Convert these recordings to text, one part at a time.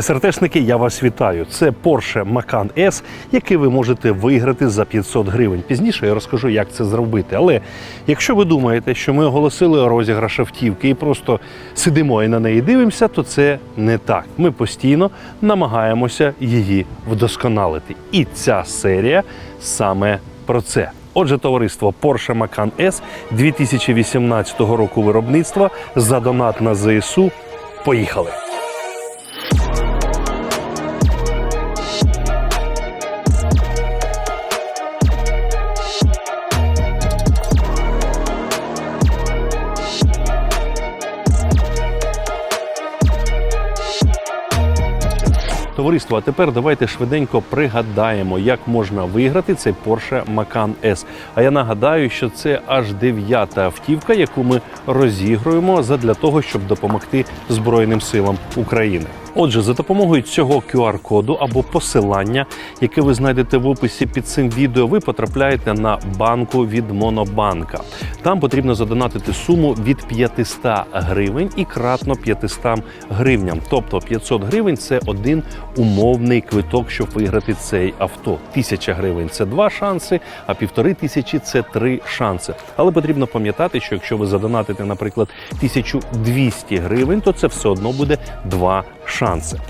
СРТшники, я вас вітаю. Це Porsche Macan S, який ви можете виграти за 500 гривень. Пізніше я розкажу, як це зробити. Але якщо ви думаєте, що ми оголосили розіграш автівки і просто сидимо і на неї дивимося, то це не так. Ми постійно намагаємося її вдосконалити. І ця серія саме про це. Отже, товариство Porsche Macan S 2018 року виробництва за донат на ЗСУ. Поїхали! Товариство, а тепер давайте швиденько пригадаємо, як можна виграти цей Porsche Macan S. А я нагадаю, що це аж дев'ята автівка, яку ми розігруємо задля того, щоб допомогти Збройним силам України. Отже, за допомогою цього QR-коду або посилання, яке ви знайдете в описі під цим відео, ви потрапляєте на банку від Монобанка. Там потрібно задонатити суму від 500 гривень і кратно 500 гривням. Тобто 500 гривень це один умовний квиток, щоб виграти цей авто. Тисяча гривень це два шанси, а півтори тисячі це три шанси. Але потрібно пам'ятати, що якщо ви задонатите, наприклад, 1200 гривень, то це все одно буде два шанси.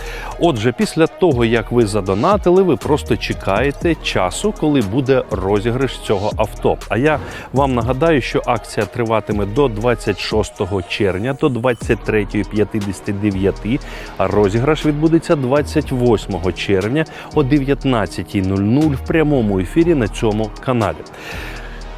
Отже, після того як ви задонатили, ви просто чекаєте часу, коли буде розіграш цього авто. А я вам нагадаю, що акція триватиме до 26 червня, до 23.59, а розіграш відбудеться 28 червня о 19.00 в прямому ефірі на цьому каналі.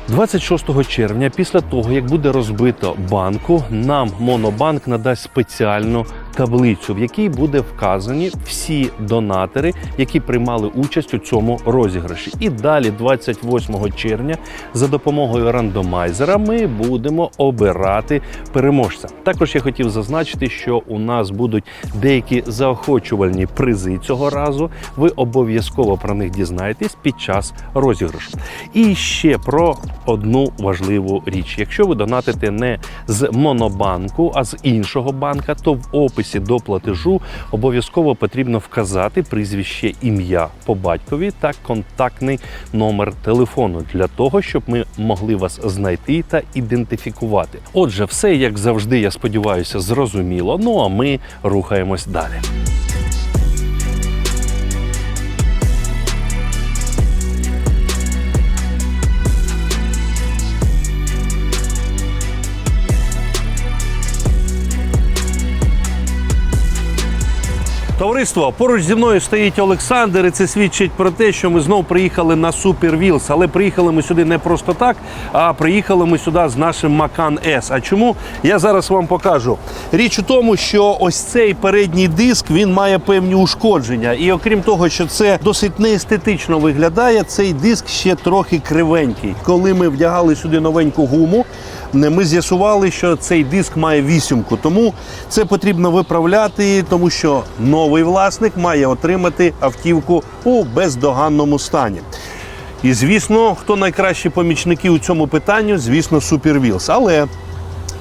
26 червня, після того як буде розбито банку, нам Монобанк надасть спеціальну таблицю, в якій буде вказані всі донатори, які приймали участь у цьому розіграші. І далі, 28 червня, за допомогою рандомайзера, ми будемо обирати переможця. Також я хотів зазначити, що у нас будуть деякі заохочувальні призи цього разу. Ви обов'язково про них дізнаєтесь під час розіграшу. І ще про одну важливу річ: якщо ви донатите не з монобанку, а з іншого банка, то в описі до платежу обов'язково потрібно вказати прізвище, ім'я по батькові та контактний номер телефону для того, щоб ми могли вас знайти та ідентифікувати. Отже, все як завжди, я сподіваюся, зрозуміло. Ну а ми рухаємось далі. Товариство, поруч зі мною стоїть Олександр, і це свідчить про те, що ми знов приїхали на Super Wheels. Але приїхали ми сюди не просто так, а приїхали ми сюди з нашим Macan S. А чому? Я зараз вам покажу. Річ у тому, що ось цей передній диск він має певні ушкодження. І окрім того, що це досить неестетично виглядає, цей диск ще трохи кривенький. Коли ми вдягали сюди новеньку гуму, ми з'ясували, що цей диск має вісімку, тому це потрібно виправляти, тому що новий власник має отримати автівку у бездоганному стані. І звісно, хто найкращі помічники у цьому питанні, звісно, Супервілс. Але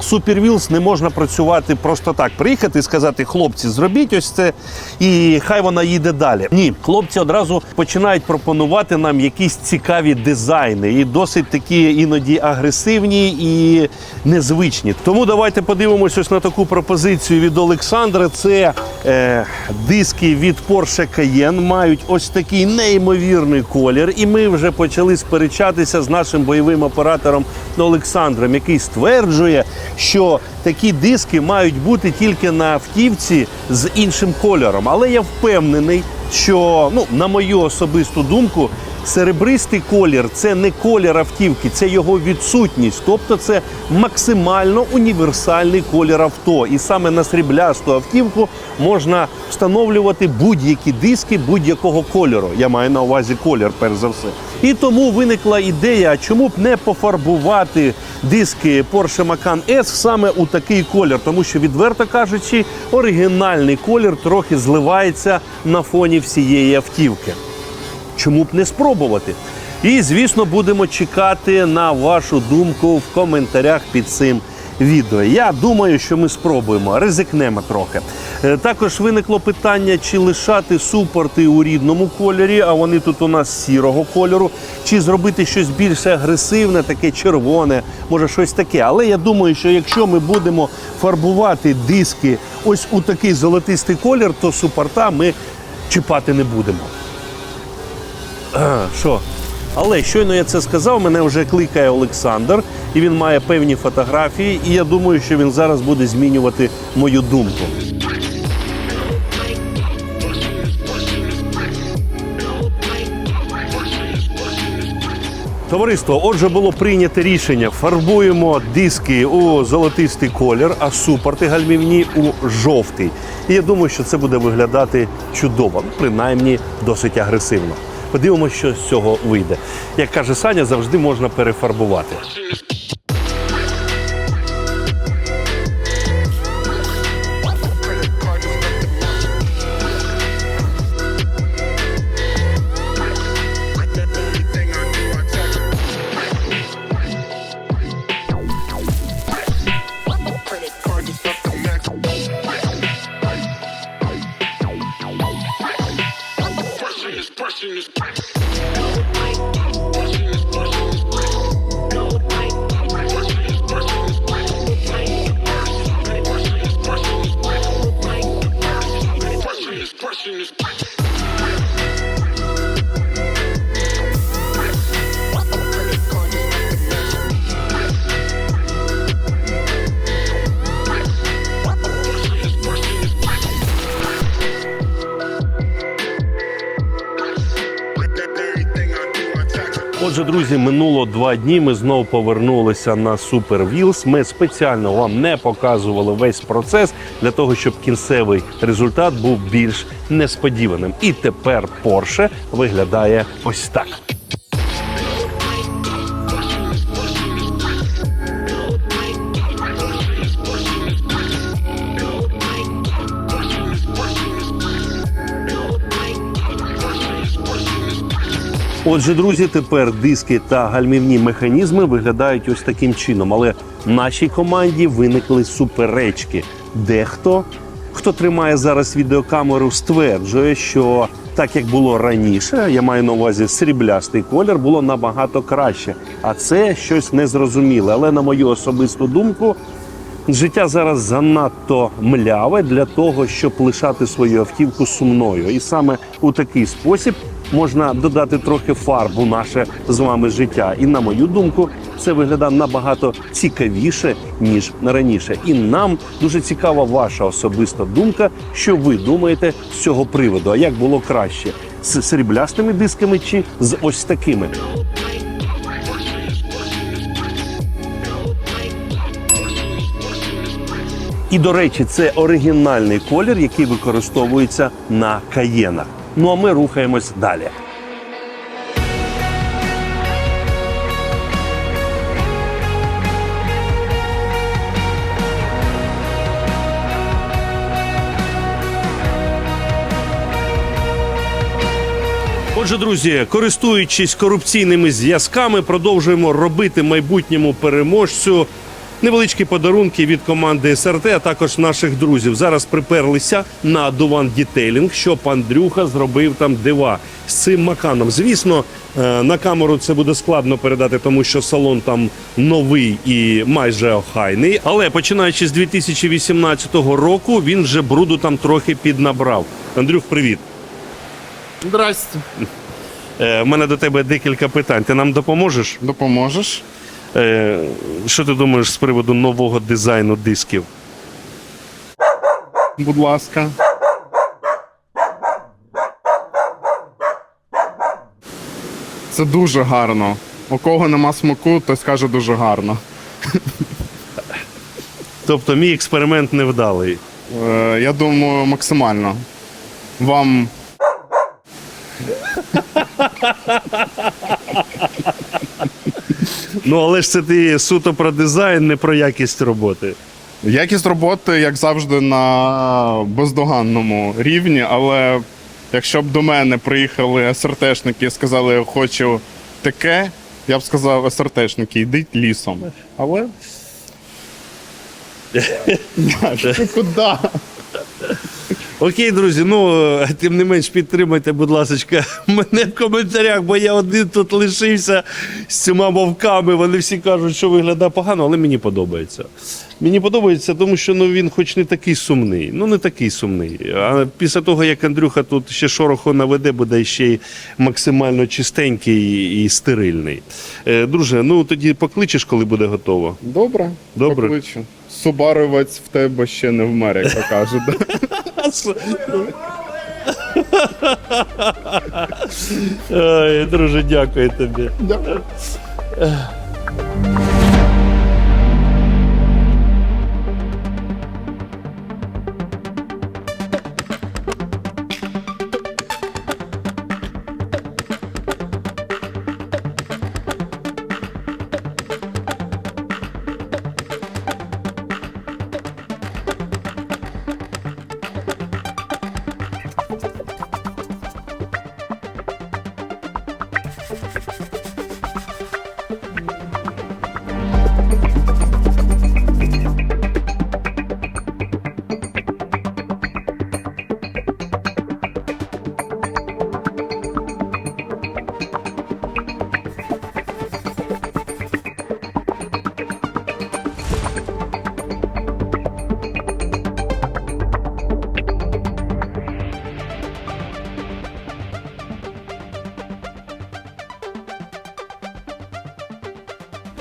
Wheels не можна працювати просто так. Приїхати і сказати, хлопці, зробіть ось це, і хай вона їде далі. Ні, хлопці одразу починають пропонувати нам якісь цікаві дизайни, і досить такі іноді агресивні і незвичні. Тому давайте подивимося ось на таку пропозицію від Олександра. Це е, диски від Porsche Cayenne мають ось такий неймовірний колір. І ми вже почали сперечатися з нашим бойовим оператором Олександром, який стверджує, що такі диски мають бути тільки на автівці з іншим кольором. Але я впевнений, що ну, на мою особисту думку. Серебристий колір це не колір автівки, це його відсутність. Тобто це максимально універсальний колір авто. І саме на сріблясту автівку можна встановлювати будь-які диски будь-якого кольору. Я маю на увазі колір, перш за все. І тому виникла ідея, чому б не пофарбувати диски Porsche Macan S саме у такий колір, тому що, відверто кажучи, оригінальний колір трохи зливається на фоні всієї автівки. Чому б не спробувати? І, звісно, будемо чекати на вашу думку в коментарях під цим відео. Я думаю, що ми спробуємо, ризикнемо трохи. Е, Також виникло питання, чи лишати супорти у рідному кольорі, а вони тут у нас сірого кольору, чи зробити щось більш агресивне, таке червоне, може щось таке. Але я думаю, що якщо ми будемо фарбувати диски ось у такий золотистий колір, то супорта ми чіпати не будемо. Що? Але щойно я це сказав, мене вже кликає Олександр, і він має певні фотографії, і я думаю, що він зараз буде змінювати мою думку. Товариство, отже, було прийнято рішення. Фарбуємо диски у золотистий колір, а супорти гальмівні у жовтий. І я думаю, що це буде виглядати чудово, ну, принаймні досить агресивно. Подивимося, що з цього вийде. Як каже Саня, завжди можна перефарбувати. Martins. Отже, друзі, минуло два дні. Ми знову повернулися на Супер Вілс. Ми спеціально вам не показували весь процес для того, щоб кінцевий результат був більш несподіваним. І тепер Порше виглядає ось так. Отже, друзі, тепер диски та гальмівні механізми виглядають ось таким чином. Але в нашій команді виникли суперечки. Дехто, хто тримає зараз відеокамеру, стверджує, що так як було раніше, я маю на увазі сріблястий колір, було набагато краще. А це щось незрозуміле. Але на мою особисту думку, Життя зараз занадто мляве для того, щоб лишати свою автівку сумною. І саме у такий спосіб можна додати трохи фарбу наше з вами життя. І на мою думку, це виглядає набагато цікавіше ніж раніше. І нам дуже цікава ваша особиста думка, що ви думаєте з цього приводу. А як було краще з сріблястими дисками чи з ось такими? І до речі, це оригінальний колір, який використовується на каєнах. Ну а ми рухаємось далі. Отже, друзі, користуючись корупційними зв'язками, продовжуємо робити майбутньому переможцю невеличкі подарунки від команди СРТ, а також наших друзів. Зараз приперлися на Дуван Дітейлінг, щоб Андрюха зробив там дива з цим маканом. Звісно, е, на камеру це буде складно передати, тому що салон там новий і майже охайний. Але починаючи з 2018 року, він вже бруду там трохи піднабрав. Андрюх, привіт. Здрасте. Е, В мене до тебе декілька питань. Ти нам допоможеш? Допоможеш? Е, Що ти думаєш з приводу нового дизайну дисків? Будь ласка. Це дуже гарно. У кого нема смаку, той скаже дуже гарно. Тобто мій експеримент невдалий. Е, я думаю, максимально. Вам Ну але ж це ти суто про дизайн, не про якість роботи. якість роботи, як завжди, на бездоганному рівні, але якщо б до мене приїхали СРТшники і сказали, я хочу таке, я б сказав, СРТшники, йдіть лісом. Але куди? Окей, друзі, ну е, тим не менш підтримайте, будь ласка, мене в коментарях, бо я один тут лишився з цими вовками. Вони всі кажуть, що виглядає погано, але мені подобається. Мені подобається, тому що ну, він хоч не такий сумний. Ну не такий сумний. А після того, як Андрюха тут ще шороху наведе, буде ще й максимально чистенький і стерильний. Е, друже, ну тоді покличеш, коли буде готово. Добре. Добре. Покличу. Субаровець в тебе ще не вмер, як то кажуть. Ой, друже, дякую тобі. Дякую.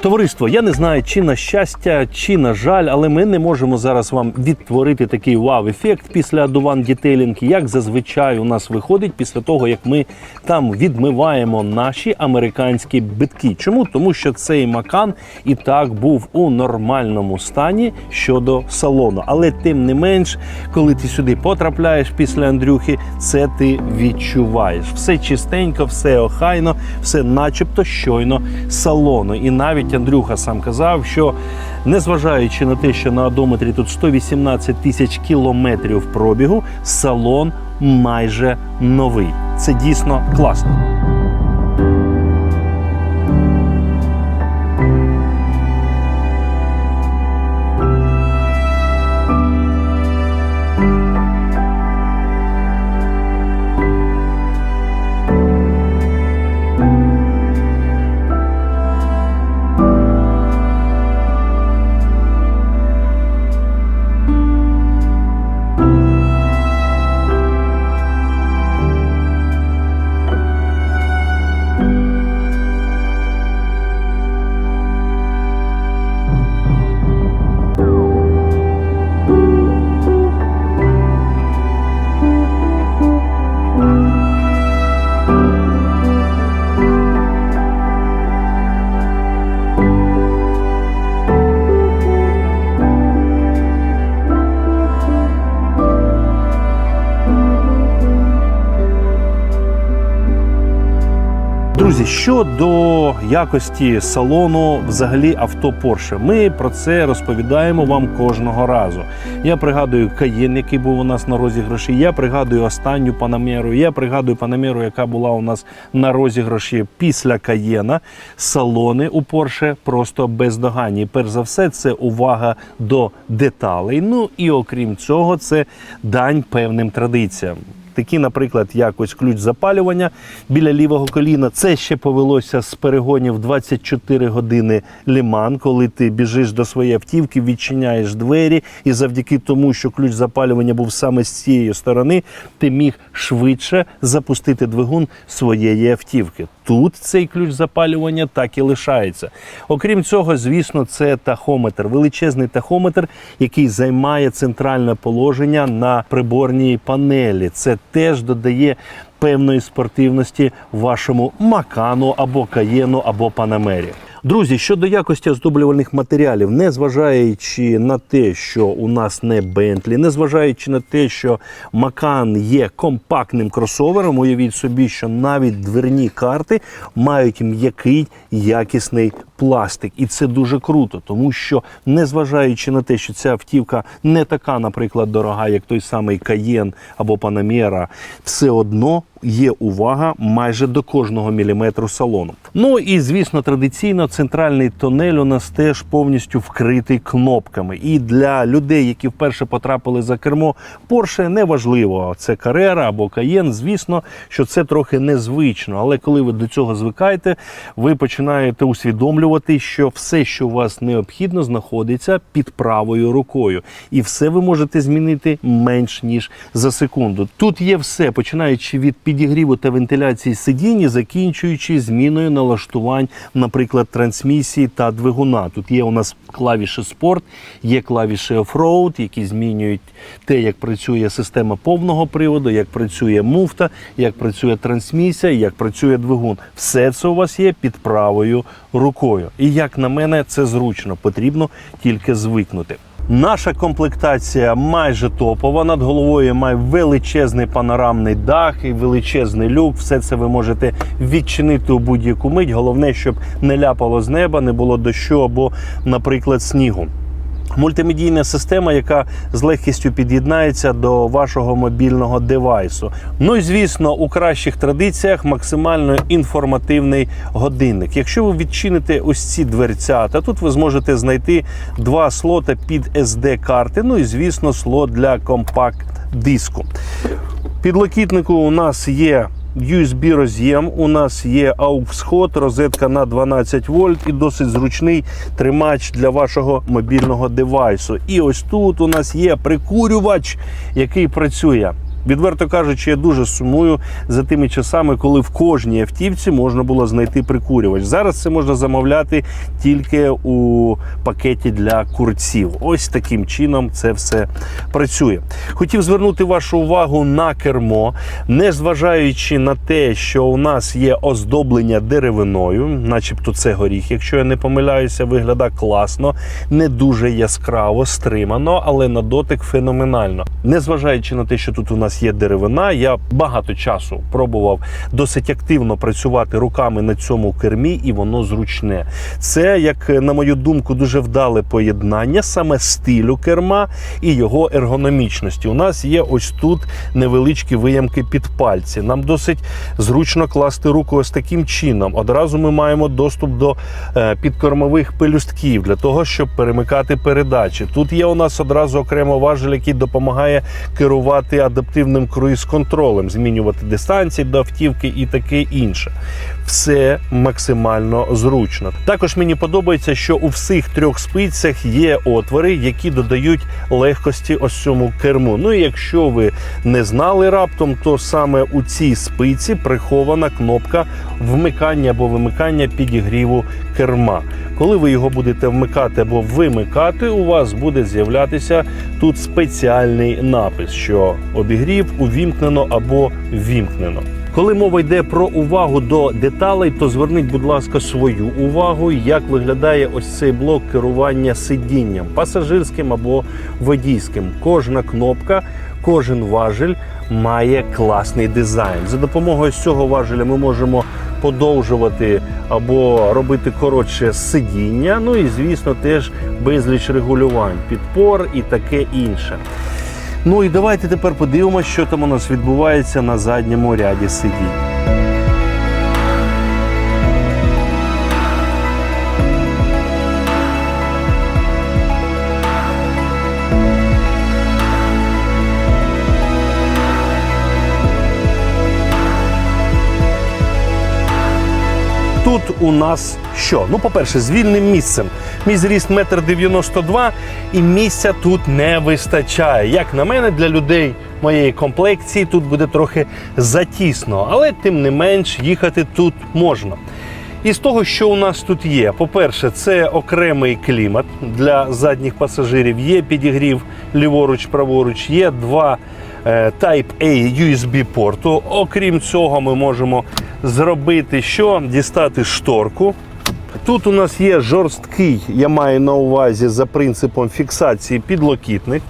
Товариство, я не знаю, чи на щастя, чи на жаль, але ми не можемо зараз вам відтворити такий вау-ефект після Адуван Дітейлінг, як зазвичай у нас виходить після того, як ми там відмиваємо наші американські битки. Чому? Тому що цей макан і так був у нормальному стані щодо салону. Але тим не менш, коли ти сюди потрапляєш після Андрюхи, це ти відчуваєш. Все чистенько, все охайно, все начебто щойно салону. І навіть Андрюха сам казав, що незважаючи на те, що на одометрі тут 118 тисяч кілометрів пробігу, салон майже новий. Це дійсно класно. Щодо якості салону, взагалі авто Porsche, ми про це розповідаємо вам кожного разу. Я пригадую Каєн, який був у нас на розіграші. Я пригадую останню Панамеру. Я пригадую Панамеру, яка була у нас на розіграші після Каєна. Салони у Porsche просто бездоганні. Перш за все, це увага до деталей. Ну і окрім цього, це дань певним традиціям. Такі, наприклад, як ось ключ запалювання біля лівого коліна. Це ще повелося з перегонів 24 години ліман, коли ти біжиш до своєї автівки, відчиняєш двері, і завдяки тому, що ключ запалювання був саме з цієї сторони, ти міг швидше запустити двигун своєї автівки. Тут цей ключ запалювання так і лишається. Окрім цього, звісно, це тахометр, величезний тахометр, який займає центральне положення на приборній панелі. Це теж додає певної спортивності вашому макану або каєну, або панамері. Друзі, щодо якості оздоблювальних матеріалів, незважаючи на те, що у нас не Бентлі, незважаючи на те, що Макан є компактним кросовером, уявіть собі, що навіть дверні карти мають м'який якісний пластик, і це дуже круто, тому що незважаючи на те, що ця автівка не така, наприклад, дорога, як той самий Каєн або Панамера, все одно є увага майже до кожного міліметру салону. Ну і звісно, традиційно центральний тунель у нас теж повністю вкритий кнопками. І для людей, які вперше потрапили за кермо Porsche, неважливо, це Carrera або Cayenne, звісно, що це трохи незвично. Але коли ви до цього звикаєте, ви починаєте усвідомлювати, що все, що у вас необхідно, знаходиться під правою рукою. І все ви можете змінити менш ніж за секунду. Тут є все, починаючи від підігріву та вентиляції сидінь, закінчуючи зміною налаштувань, наприклад, трансмісії та двигуна. Тут є у нас клавіші спорт, є клавіші офроуд, які змінюють те, як працює система повного приводу, як працює муфта, як працює трансмісія, як працює двигун. Все це у вас є під правою рукою. І як на мене, це зручно, потрібно тільки звикнути. Наша комплектація майже топова. Над головою має величезний панорамний дах і величезний люк. Все це ви можете відчинити у будь-яку мить. Головне, щоб не ляпало з неба, не було дощу або, наприклад, снігу. Мультимедійна система, яка з легкістю під'єднається до вашого мобільного девайсу. Ну і звісно, у кращих традиціях максимально інформативний годинник. Якщо ви відчините ось ці дверцята, тут ви зможете знайти два слота під SD-карти. Ну і звісно, слот для компакт-диску. Підлокітнику у нас є USB роз'єм, у нас є AUX-сход, розетка на 12 вольт і досить зручний тримач для вашого мобільного девайсу. І ось тут у нас є прикурювач, який працює. Відверто кажучи, я дуже сумую за тими часами, коли в кожній автівці можна було знайти прикурювач. Зараз це можна замовляти тільки у пакеті для курців. Ось таким чином це все працює. Хотів звернути вашу увагу на кермо, не зважаючи на те, що у нас є оздоблення деревиною, начебто це горіх, якщо я не помиляюся, виглядає класно, не дуже яскраво, стримано, але на дотик феноменально. Незважаючи на те, що тут у нас є деревина, я багато часу пробував досить активно працювати руками на цьому кермі, і воно зручне. Це, як на мою думку, дуже вдале поєднання саме стилю керма і його ергономічності. У нас є ось тут невеличкі виямки під пальці. Нам досить зручно класти руку ось таким чином. Одразу ми маємо доступ до е, підкормових пелюстків для того, щоб перемикати передачі. Тут є у нас одразу окремо важель, який допомагає керувати адаптивним круїз-контролем, змінювати дистанції до автівки і таке інше. Все максимально зручно. Також мені подобається, що у всіх трьох спицях є отвори, які додають легкості ось цьому керму. Ну і якщо ви не знали раптом, то саме у цій спиці прихована кнопка вмикання або вимикання підігріву керма. Коли ви його будете вмикати або вимикати, у вас буде з'являтися тут спеціальний напис, що обігрів увімкнено або вімкнено. Коли мова йде про увагу до деталей, то зверніть, будь ласка, свою увагу, як виглядає ось цей блок керування сидінням, пасажирським або водійським. Кожна кнопка, кожен важель має класний дизайн. За допомогою цього важеля ми можемо подовжувати або робити коротше сидіння. Ну і звісно, теж безліч регулювань, підпор і таке інше. Ну і давайте тепер подивимося, що там у нас відбувається на задньому ряді сидінь. Тут у нас що? Ну, по-перше, з вільним місцем. Мій зріст 1,92 м і місця тут не вистачає. Як на мене, для людей моєї комплекції тут буде трохи затісно, але тим не менш їхати тут можна. І з того, що у нас тут є, по-перше, це окремий клімат для задніх пасажирів, є підігрів ліворуч-праворуч, є два Type-A USB порту. Окрім цього, ми можемо зробити що? Дістати шторку. Тут у нас є жорсткий, я маю на увазі за принципом фіксації підлокітник,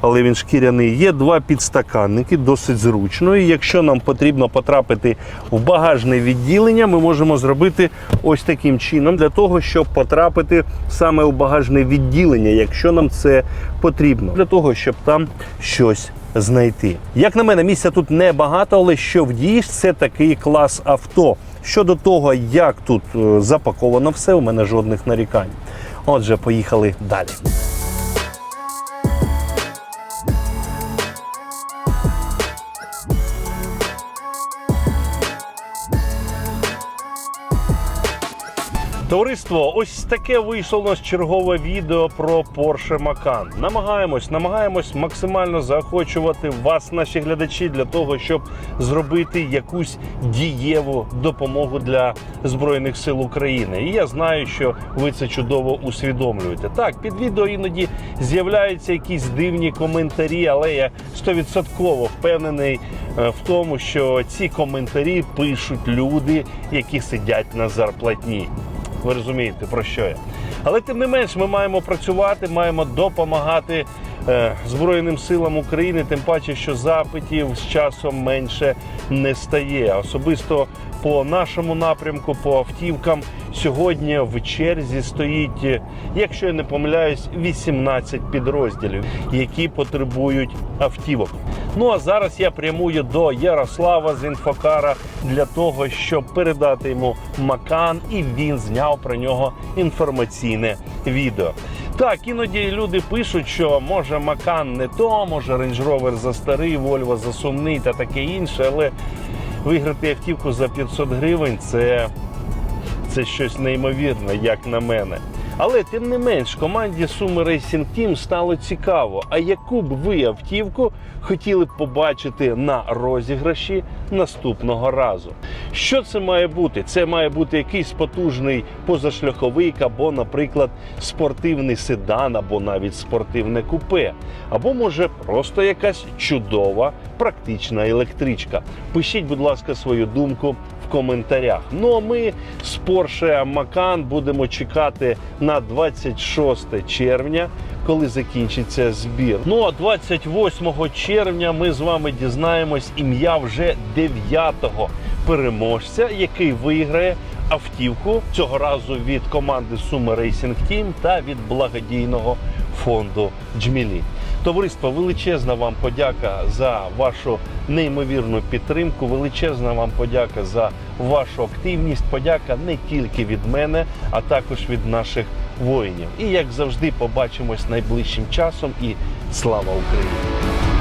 але він шкіряний. Є два підстаканники, досить зручно. І якщо нам потрібно потрапити в багажне відділення, ми можемо зробити ось таким чином, для того, щоб потрапити саме у багажне відділення, якщо нам це потрібно, для того, щоб там щось знайти. Як на мене, місця тут небагато, але що вдієш, це такий клас авто. Щодо того, як тут е, запаковано все, у мене жодних нарікань. Отже, поїхали далі. Товариство, ось таке вийшло у нас чергове відео про Porsche Macan. Намагаємось, намагаємось максимально заохочувати вас, наші глядачі, для того, щоб зробити якусь дієву допомогу для збройних сил України. І я знаю, що ви це чудово усвідомлюєте. Так, під відео іноді з'являються якісь дивні коментарі, але я стовідсотково впевнений е, в тому, що ці коментарі пишуть люди, які сидять на зарплатні. Ви розумієте, про що я. Але тим не менш, ми маємо працювати, маємо допомагати е, Збройним силам України, тим паче, що запитів з часом менше не стає. Особисто по нашому напрямку, по автівкам, сьогодні в черзі стоїть, е, якщо я не помиляюсь, 18 підрозділів, які потребують автівок. Ну а зараз я прямую до Ярослава з інфокара для того, щоб передати йому Макан, і він зняв про нього інформаційне відео. Так, іноді люди пишуть, що може Макан не то, може Range Rover за старий, Volvo за сумний та таке інше, але виграти автівку за 500 гривень це це щось неймовірне, як на мене. Але тим не менш, команді Суми Racing Team стало цікаво, а яку б ви автівку хотіли б побачити на розіграші наступного разу. Що це має бути? Це має бути якийсь потужний позашляховик, або, наприклад, спортивний седан, або навіть спортивне купе, або може просто якась чудова практична електричка. Пишіть, будь ласка, свою думку коментарях. Ну а ми з Porsche Macan будемо чекати на 26 червня, коли закінчиться збір. Ну а 28 червня ми з вами дізнаємось ім'я вже 9-го переможця, який виграє автівку цього разу від команди Суми Racing Team та від благодійного фонду Джмілі. Товариство, величезна вам подяка за вашу неймовірну підтримку. Величезна вам подяка за вашу активність. Подяка не тільки від мене, а також від наших воїнів. І як завжди, побачимось найближчим часом. І слава Україні!